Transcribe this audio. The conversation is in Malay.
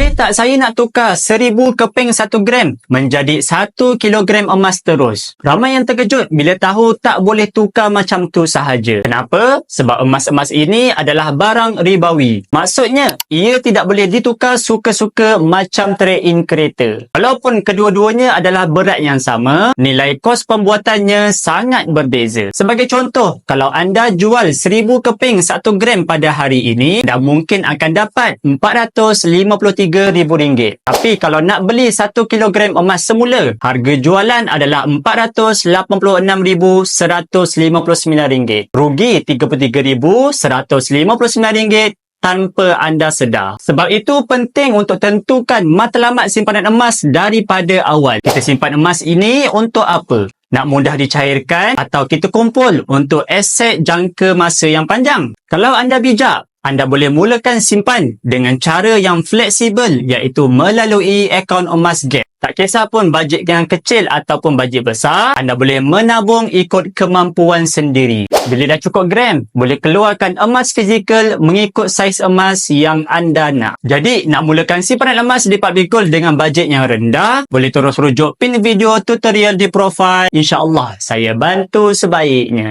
Sí. Tak saya nak tukar 1000 keping 1 gram menjadi 1 kilogram emas terus? Ramai yang terkejut bila tahu tak boleh tukar macam tu sahaja. Kenapa? Sebab emas-emas ini adalah barang ribawi. Maksudnya, ia tidak boleh ditukar suka-suka macam trade-in kereta. Walaupun kedua-duanya adalah berat yang sama, nilai kos pembuatannya sangat berbeza. Sebagai contoh, kalau anda jual 1000 keping 1 gram pada hari ini, dah mungkin akan dapat RM453,000. Tapi kalau nak beli 1 kilogram emas semula, harga jualan adalah RM486,159. Rugi RM33,159 tanpa anda sedar. Sebab itu penting untuk tentukan matlamat simpanan emas daripada awal. Kita simpan emas ini untuk apa? Nak mudah dicairkan atau kita kumpul untuk aset jangka masa yang panjang? Kalau anda bijak, anda boleh mulakan simpan dengan cara yang fleksibel iaitu melalui akaun emas Gap. Tak kisah pun bajet yang kecil ataupun bajet besar, anda boleh menabung ikut kemampuan sendiri. Bila dah cukup gram, boleh keluarkan emas fizikal mengikut saiz emas yang anda nak. Jadi, nak mulakan simpanan emas di Public Gold dengan bajet yang rendah, boleh terus rujuk pin video tutorial di profil. InsyaAllah, saya bantu sebaiknya.